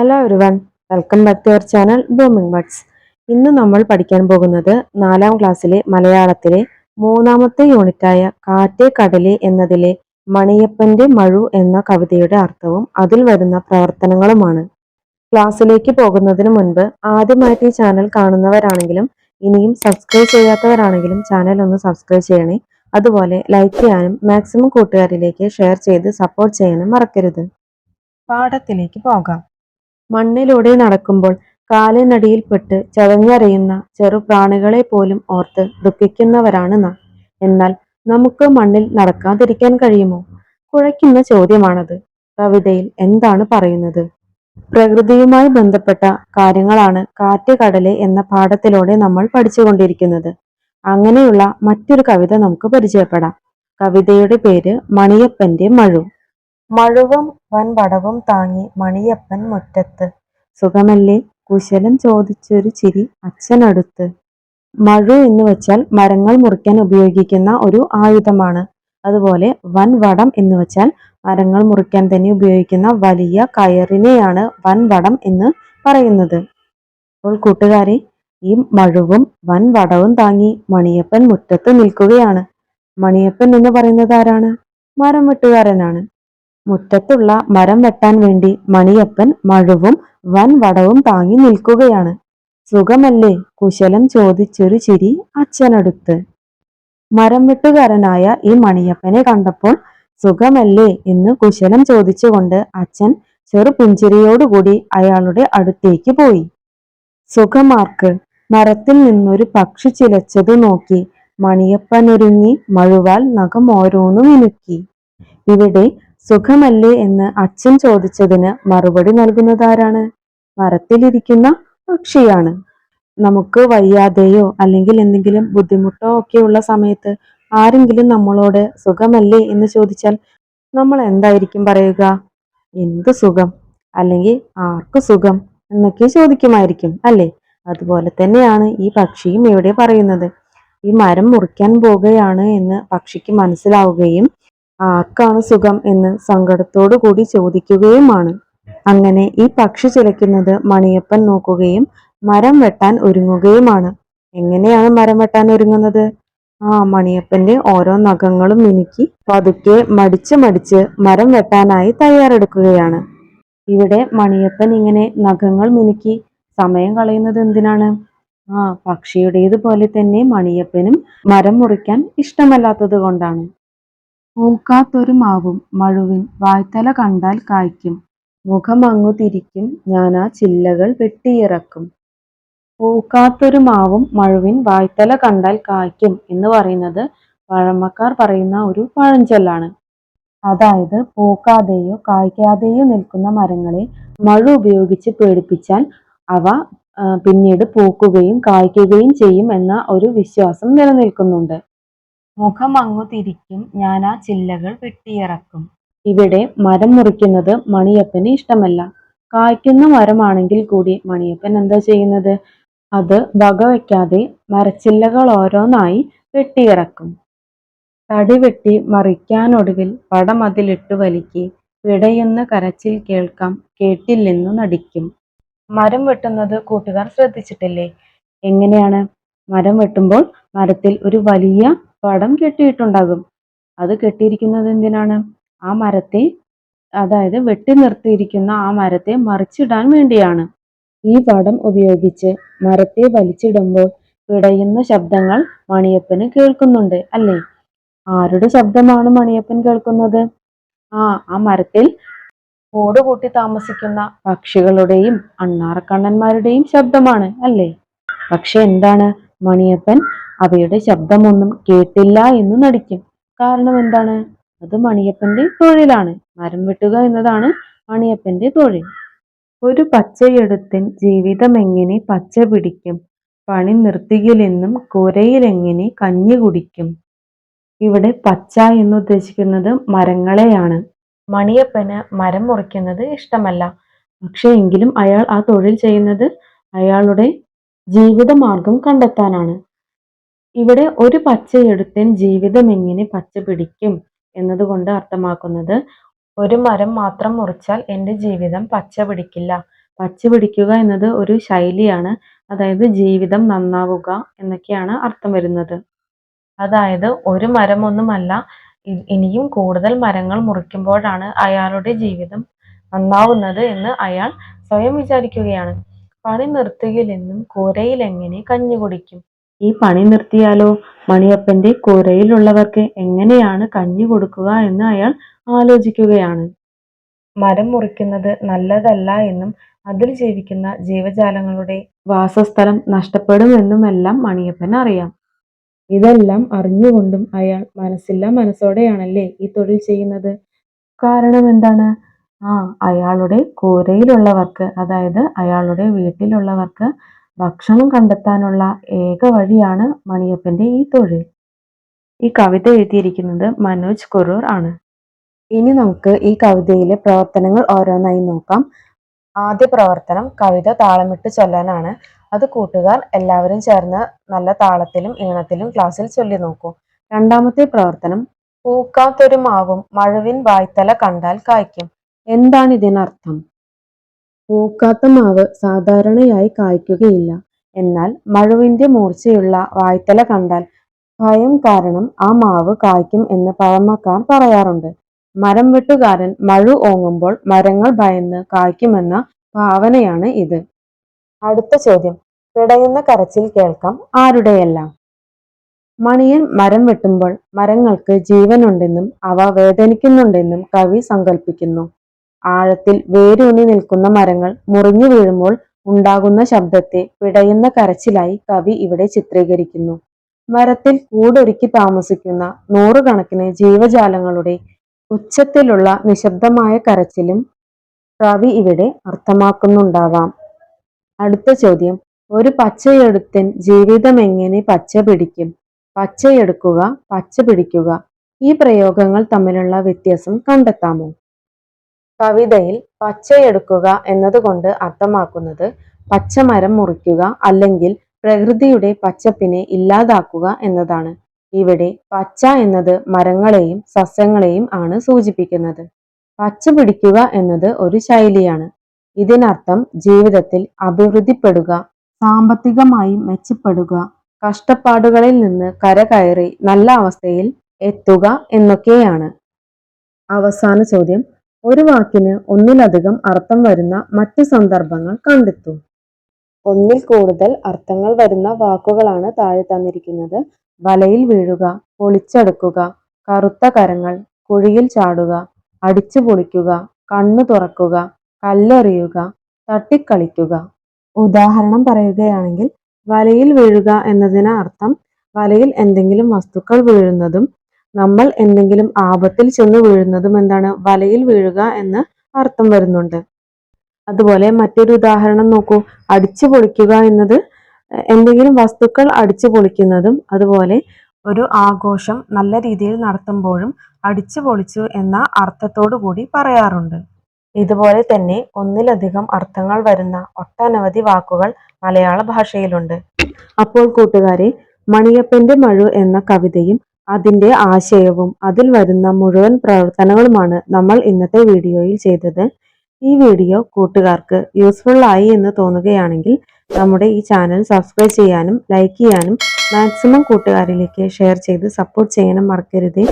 Hello everyone welcome back to our channel booming buds ഇന്ന് നമ്മൾ പഠിക്കാൻ പോകുന്നത് നാലാം ക്ലാസ്സിലെ മലയാളത്തിലെ മൂന്നാമത്തെ യൂണിറ്റായ കാറ്റേ കടലേ എന്നതിലെ മണിയപ്പന്റെ മഴു എന്ന കവിതയുടെ അർത്ഥവും അതിൽ വരുന്ന പ്രവർത്തനങ്ങളുമാണ്. ക്ലാസ്സിലേക്ക് പോകുന്നതിന് മുൻപ് ആദ്യമായിട്ട് ഈ ചാനൽ കാണുന്നവരാണെങ്കിലും ഇനിയും സബ്സ്ക്രൈബ് ചെയ്യാത്തവരാണെങ്കിലും ചാനൽ ഒന്ന് സബ്സ്ക്രൈബ് ചെയ്യണേ. അതുപോലെ ലൈക്ക് ചെയ്യാനും മാക്സിമം കൂട്ടുകാരിലേക്ക് ഷെയർ ചെയ്ത് സപ്പോർട്ട് ചെയ്യാനും മറക്കരുത്. പാഠത്തിലേക്ക് പോകാം. മണ്ണിലൂടെ നടക്കുമ്പോൾ കാലിനടിയിൽപ്പെട്ട് ചതഞ്ഞരയുന്ന ചെറുപ്രാണികളെ പോലും ഓർത്ത് ദുഃഖിക്കുന്നവരാണ് നാം. എന്നാൽ നമുക്ക് മണ്ണിൽ നടക്കാതിരിക്കാൻ കഴിയുമോ? കുഴയ്ക്കുന്ന ചോദ്യമാണത്. കവിതയിൽ എന്താണ് പറയുന്നത്? പ്രകൃതിയുമായി ബന്ധപ്പെട്ട കാര്യങ്ങളാണ് കാറ്റ് കടൽ എന്ന പാഠത്തിലൂടെ നമ്മൾ പഠിച്ചുകൊണ്ടിരിക്കുന്നത്. അങ്ങനെയുള്ള മറ്റൊരു കവിത നമുക്ക് പരിചയപ്പെടാം. കവിതയുടെ പേര് മണിയപ്പന്റെ മഴു. മഴുവും വൻപടവും താങ്ങി മണിയപ്പൻ മുറ്റത്ത്. സുഖമല്ലേ? കുശലം ചോദിച്ചൊരു ചിരി അച്ഛനടുത്ത്. മഴു എന്ന് വെച്ചാൽ മരങ്ങൾ മുറിക്കാൻ ഉപയോഗിക്കുന്ന ഒരു ആയുധമാണ്. അതുപോലെ വൻവടം എന്ന് വെച്ചാൽ മരങ്ങൾ മുറിക്കാൻ തന്നെ ഉപയോഗിക്കുന്ന വലിയ കയറിനെയാണ് വൻവടം എന്ന് പറയുന്നത്. അപ്പോൾ കൂട്ടുകാരെ ഈ മഴുവും വൻവടവും താങ്ങി മണിയപ്പൻ മുറ്റത്ത് നിൽക്കുകയാണ്. മണിയപ്പൻ എന്ന് പറയുന്നത് ആരാണ്? മരം വെട്ടുകാരനാണ്. മുറ്റത്തുള്ള മരം വെട്ടാൻ വേണ്ടി മണിയപ്പൻ മഴുവും വൻവടവും താങ്ങി നിൽക്കുകയാണ്. സുഖമല്ലേ? കുശലം ചോദിച്ചൊരു ചിരി അച്ഛനടുത്ത്. മരം വെട്ടുകാരനായ ഈ മണിയപ്പനെ കണ്ടപ്പോൾ സുഖമല്ലേ എന്ന് കുശലം ചോദിച്ചുകൊണ്ട് അച്ഛൻ ചെറു പുഞ്ചിരിയോടുകൂടി അയാളുടെ അടുത്തേക്ക് പോയി. സുഖമാർക്ക്? മരത്തിൽ നിന്നൊരു പക്ഷി ചിലച്ചത് നോക്കി മണിയപ്പനൊരുങ്ങി മഴുവാൽ നഖം ഓരോന്നും ഇനുക്കി ഇവിടെ സുഖമല്ലേ എന്ന് അച്ഛൻ ചോദിച്ചതിന് മറുപടി നൽകുന്നതാരാണ്? മരത്തിലിരിക്കുന്ന പക്ഷിയാണ്. നമുക്ക് വയ്യാതെയോ അല്ലെങ്കിൽ എന്തെങ്കിലും ബുദ്ധിമുട്ടോ ഒക്കെ ഉള്ള സമയത്ത് ആരെങ്കിലും നമ്മളോട് സുഖമല്ലേ എന്ന് ചോദിച്ചാൽ നമ്മൾ എന്തായിരിക്കും പറയുക? എന്ത് സുഖം? അല്ലെങ്കിൽ ആർക്ക് സുഖം? എന്നൊക്കെ ചോദിക്കുമായിരിക്കും അല്ലേ? അതുപോലെ തന്നെയാണ് ഈ പക്ഷിയും ഇവിടെ പറയുന്നത്. ഈ മരം മുറിക്കാൻ പോകുകയാണ് എന്ന് പക്ഷിക്ക് മനസ്സിലാവുകയും ആർക്കാണ് സുഖം എന്ന് സങ്കടത്തോടു കൂടി ചോദിക്കുകയുമാണ്. അങ്ങനെ ഈ പക്ഷി ചിലയ്ക്കുന്നത് മണിയപ്പൻ നോക്കുകയും മരം വെട്ടാൻ ഒരുങ്ങുകയുമാണ്. എങ്ങനെയാണ് മരം വെട്ടാൻ ഒരുങ്ങുന്നത്? ആ മണിയപ്പന്റെ ഓരോ നഖങ്ങളും മിനുക്കി പതുക്കെ മടിച്ച് മടിച്ച് മരം വെട്ടാനായി തയ്യാറെടുക്കുകയാണ്. ഇവിടെ മണിയപ്പൻ ഇങ്ങനെ നഖങ്ങൾ മിനുക്കി സമയം കളയുന്നത് എന്തിനാണ്? ആ പക്ഷിയുടേതുപോലെ തന്നെ മണിയപ്പനും മരം മുറിക്കാൻ ഇഷ്ടമല്ലാത്തത് കൊണ്ടാണ്. പൂക്കാത്തൊരു മാവും മഴുവിൻ വായ്ത്തല കണ്ടാൽ കായ്ക്കും. മുഖമങ്ങു തിരിക്കും ഞാനാ ചില്ലകൾ വെട്ടിയിറക്കും. പൂക്കാത്തൊരു മാവും മഴുവിൻ വായ്ത്തല കണ്ടാൽ കായ്ക്കും എന്ന് പറയുന്നത് പഴമക്കാർ പറയുന്ന ഒരു പഴഞ്ചൊല്ലാണ്. അതായത് പൂക്കാതെയോ കായ്ക്കാതെയോ നിൽക്കുന്ന മരങ്ങളെ മഴു ഉപയോഗിച്ച് പേടിപ്പിച്ചാൽ അവ പിന്നീട് പൂക്കുകയും കായ്ക്കുകയും ചെയ്യും എന്ന ഒരു വിശ്വാസം നിലനിൽക്കുന്നുണ്ട്. മുഖം അങ്ങു തിരിക്കും ഞാൻ ആ ചില്ലകൾ വെട്ടിയിറക്കും. ഇവിടെ മരം മുറിക്കുന്നത് മണിയപ്പന് ഇഷ്ടമല്ല. കായ്ക്കുന്ന മരമാണെങ്കിൽ കൂടി മണിയപ്പൻ എന്താ ചെയ്യുന്നത്? അത് വകവയ്ക്കാതെ മരച്ചില്ലകൾ ഓരോന്നായി വെട്ടിയിറക്കും. തടി വെട്ടി മറിക്കാനൊടുവിൽ പടമതിലിട്ടു വലിക്കി പിടയുന്ന കരച്ചിൽ കേൾക്കാം. കേട്ടില്ലെന്നു നടിക്കും. മരം വെട്ടുന്നത് കൂട്ടുകാർ ശ്രദ്ധിച്ചിട്ടില്ലേ? എങ്ങനെയാണ്? മരം വെട്ടുമ്പോൾ മരത്തിൽ ഒരു വലിയ പടം കെട്ടിയിട്ടുണ്ടാകും. അത് കെട്ടിയിരിക്കുന്നത് എന്തിനാണ്? ആ മരത്തെ അതായത് വെട്ടി നിർത്തിയിരിക്കുന്ന ആ മരത്തെ മറിച്ചിടാൻ വേണ്ടിയാണ്. ഈ പടം ഉപയോഗിച്ച് മരത്തെ വലിച്ചിടുമ്പോൾ പിടയുന്ന ശബ്ദങ്ങൾ മണിയപ്പന് കേൾക്കുന്നുണ്ട് അല്ലേ? ആരുടെ ശബ്ദമാണ് മണിയപ്പൻ കേൾക്കുന്നത്? ആ ആ മരത്തിൽ കൂടുകൂട്ടി താമസിക്കുന്ന പക്ഷികളുടെയും അണ്ണാറക്കണ്ണന്മാരുടെയും ശബ്ദമാണ് അല്ലേ? പക്ഷെ എന്താണ് മണിയപ്പൻ അവയുടെ ശബ്ദമൊന്നും കേട്ടില്ല എന്ന് നടിക്കും. കാരണം എന്താണ്? അത് മണിയപ്പന്റെ തൊഴിലാണ്. മരം വെട്ടുക എന്നതാണ് മണിയപ്പന്റെ തൊഴിൽ. ഒരു പച്ചയെടുത്തിൻ ജീവിതം എങ്ങനെ പച്ച പിടിക്കും? പണി നിർത്തിയിലെന്നും കുരയിലെങ്ങനെ കഞ്ഞി കുടിക്കും? ഇവിടെ പച്ച എന്ന് ഉദ്ദേശിക്കുന്നത് മരങ്ങളെയാണ്. മണിയപ്പന് മരം മുറിക്കുന്നത് ഇഷ്ടമല്ല. പക്ഷേ എങ്കിലും അയാൾ ആ തൊഴിൽ ചെയ്യുന്നത് അയാളുടെ ജീവിതമാർഗം കണ്ടെത്താനാണ്. ഇവിടെ ഒരു പച്ചയെടുത്തൻ ജീവിതം എങ്ങനെ പച്ച പിടിക്കും എന്നതുകൊണ്ട് അർത്ഥമാക്കുന്നത് ഒരു മരം മാത്രം മുറിച്ചാൽ എന്റെ ജീവിതം പച്ച പിടിക്കില്ല. പച്ച പിടിക്കുക എന്നത് ഒരു ശൈലിയാണ്. അതായത് ജീവിതം നന്നാവുക എന്നൊക്കെയാണ് അർത്ഥം വരുന്നത്. അതായത് ഒരു മരമൊന്നുമല്ല ഇനിയും കൂടുതൽ മരങ്ങൾ മുറിക്കുമ്പോഴാണ് അയാളുടെ ജീവിതം നന്നാവുന്നത് എന്ന് അയാൾ സ്വയം വിചാരിക്കുകയാണ്. പണി നിർത്തുകിലെന്നും കൂരയിൽ എങ്ങനെ കഞ്ഞി കുടിക്കും? ഈ പണി നിർത്തിയാലോ? മണിയപ്പന്റെ കൂരയിലുള്ളവർക്ക് എങ്ങനെയാണ് കഞ്ഞി കൊടുക്കുക എന്ന് അയാൾ ആലോചിക്കുകയാണ്. മരം മുറിക്കുന്നത് നല്ലതല്ല എന്നും അതിൽ ജീവിക്കുന്ന ജീവജാലങ്ങളുടെ വാസസ്ഥലം നഷ്ടപ്പെടുമെന്നുമെല്ലാം മണിയപ്പൻ അറിയാം. ഇതെല്ലാം അറിഞ്ഞുകൊണ്ടും അയാൾ മനസ്സില്ല മനസ്സോടെയാണല്ലേ ഈ തൊഴിൽ ചെയ്യുന്നത്? കാരണം എന്താണ്? ആ അയാളുടെ കൂരയിലുള്ളവർക്ക് അതായത് അയാളുടെ വീട്ടിലുള്ളവർക്ക് ഭക്ഷണം കണ്ടെത്താനുള്ള ഏക വഴിയാണ് മണിയപ്പന്റെ ഈ തൊഴിൽ. ഈ കവിത എഴുതിയിരിക്കുന്നത് മനോജ് കുറൂർ ആണ്. ഇനി നമുക്ക് ഈ കവിതയിലെ പ്രവർത്തനങ്ങൾ ഓരോന്നായി നോക്കാം. ആദ്യ പ്രവർത്തനം കവിത താളമിട്ട് ചൊല്ലാനാണ്. അത് കൂട്ടുകാർ എല്ലാവരും ചേർന്ന് നല്ല താളത്തിലും ഈണത്തിലും ക്ലാസ്സിൽ ചൊല്ലി നോക്കൂ. രണ്ടാമത്തെ പ്രവർത്തനം പൂക്കാത്തൊരു മാവും മഴവിൻ വായ്ത്തല കണ്ടാൽ കായ്ക്കും. എന്താണ് ഇതിനർത്ഥം? പൂക്കാത്ത മാവ് സാധാരണയായി കായ്ക്കുകയില്ല. എന്നാൽ മഴുവിന്റെ മൂർച്ചയുള്ള വായ്ത്തല കണ്ടാൽ ഭയം കാരണം ആ മാവ് കായ്ക്കും എന്ന് പഴമക്കാർ പറയാറുണ്ട്. മരം വെട്ടുകാരൻ മഴു ഓങ്ങുമ്പോൾ മരങ്ങൾ ഭയന്ന് കായ്ക്കുമെന്ന ഭാവനയാണ് ഇത്. അടുത്ത ചോദ്യം. പിടയുന്ന കരച്ചിൽ കേൾക്കാം ആരുടെയല്ല? മണിയൻ മരം വെട്ടുമ്പോൾ മരങ്ങൾക്ക് ജീവനുണ്ടെന്നും അവ വേദനിക്കുന്നുണ്ടെന്നും കവി സങ്കല്പിക്കുന്നു ആഴത്തിൽ വേരൂന്നി നിൽക്കുന്ന മരങ്ങൾ മുറിഞ്ഞു വീഴുമ്പോൾ ഉണ്ടാകുന്ന ശബ്ദത്തെ പിടയുന്ന കരച്ചിലായി കവി ഇവിടെ ചിത്രീകരിക്കുന്നു. മരത്തിൽ കൂടൊരുക്കി താമസിക്കുന്ന നൂറുകണക്കിന് ജീവജാലങ്ങളുടെ ഉച്ചത്തിലുള്ള നിശബ്ദമായ കരച്ചിലും കവി ഇവിടെ അർത്ഥമാക്കുന്നുണ്ടാവാം. അടുത്ത ചോദ്യം ഒരു പച്ചയെടുത്തൻ ജീവിതം എങ്ങനെ പച്ച പിടിക്കും? പച്ചയെടുക്കുക പച്ച പിടിക്കുക ഈ പ്രയോഗങ്ങൾ തമ്മിലുള്ള വ്യത്യാസം കണ്ടെത്താമോ? കവിതയിൽ പച്ചയെടുക്കുക എന്നതുകൊണ്ട് അർത്ഥമാക്കുന്നത് പച്ചമരം മുറിക്കുക അല്ലെങ്കിൽ പ്രകൃതിയുടെ പച്ചപ്പിനെ ഇല്ലാതാക്കുക എന്നതാണ്. ഇവിടെ പച്ച എന്നത് മരങ്ങളെയും സസ്യങ്ങളെയും ആണ് സൂചിപ്പിക്കുന്നത്. പച്ച പിടിക്കുക എന്നത് ഒരു ശൈലിയാണ്. ഇതിനർത്ഥം ജീവിതത്തിൽ അഭിവൃദ്ധിപ്പെടുക സാമ്പത്തികമായി മെച്ചപ്പെടുക കഷ്ടപ്പാടുകളിൽ നിന്ന് കരകയറി നല്ല അവസ്ഥയിൽ എത്തുക എന്നൊക്കെയാണ്. അവസാന ചോദ്യം. ഒരു വാക്കിന് ഒന്നിലധികം അർത്ഥം വരുന്ന മറ്റ് സന്ദർഭങ്ങൾ കണ്ടെത്തൂ. ഒന്നിൽ കൂടുതൽ അർത്ഥങ്ങൾ വരുന്ന വാക്കുകളാണ് താഴെ തന്നിരിക്കുന്നത്. വലയിൽ വീഴുക പൊളിച്ചെടുക്കുക കറുത്ത കരങ്ങൾ കുഴിയിൽ ചാടുക അടിച്ചു പൊളിക്കുക കണ്ണു തുറക്കുക കല്ലെറിയുക തട്ടിക്കളിക്കുക. ഉദാഹരണം പറയുകയാണെങ്കിൽ വലയിൽ വീഴുക എന്നതിന് അർത്ഥം വലയിൽ എന്തെങ്കിലും വസ്തുക്കൾ വീഴുന്നതും നമ്മൾ എന്തെങ്കിലും ആപത്തിൽ ചെന്ന് വീഴുന്നതും എന്താണ് വലയിൽ വീഴുക എന്ന് അർത്ഥം വരുന്നുണ്ട്. അതുപോലെ മറ്റൊരു ഉദാഹരണം നോക്കൂ. അടിച്ചു പൊളിക്കുക എന്നത് എന്തെങ്കിലും വസ്തുക്കൾ അടിച്ചു പൊളിക്കുന്നതും അതുപോലെ ഒരു ആഘോഷം നല്ല രീതിയിൽ നടത്തുമ്പോഴും അടിച്ചു പൊളിച്ചു എന്ന അർത്ഥത്തോടു കൂടി പറയാറുണ്ട്. ഇതുപോലെ തന്നെ ഒന്നിലധികം അർത്ഥങ്ങൾ വരുന്ന ഒട്ടനവധി വാക്കുകൾ മലയാള ഭാഷയിലുണ്ട്. അപ്പോൾ കൂട്ടുകാരെ മണിയപ്പന്റെ മഴു എന്ന കവിതയും അതിന്റെ ആശയവും അതിൽ വരുന്ന മുഴുവൻ പ്രവർത്തനങ്ങളുമാണ് നമ്മൾ ഇന്നത്തെ വീഡിയോയിൽ ചെയ്തത്. ഈ വീഡിയോ കൂട്ടുകാർക്ക് യൂസ്ഫുൾ ആയി എന്ന് തോന്നുകയാണെങ്കിൽ നമ്മുടെ ഈ ചാനൽ സബ്സ്ക്രൈബ് ചെയ്യാനും ലൈക്ക് ചെയ്യാനും മാക്സിമം കൂട്ടുകാരിലേക്ക് ഷെയർ ചെയ്ത് സപ്പോർട്ട് ചെയ്യാനും മറക്കരുത്.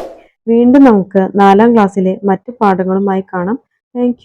വീണ്ടും നമുക്ക് നാലാം ക്ലാസ്സിലെ മറ്റു പാഠങ്ങളുമായി കാണാം. താങ്ക്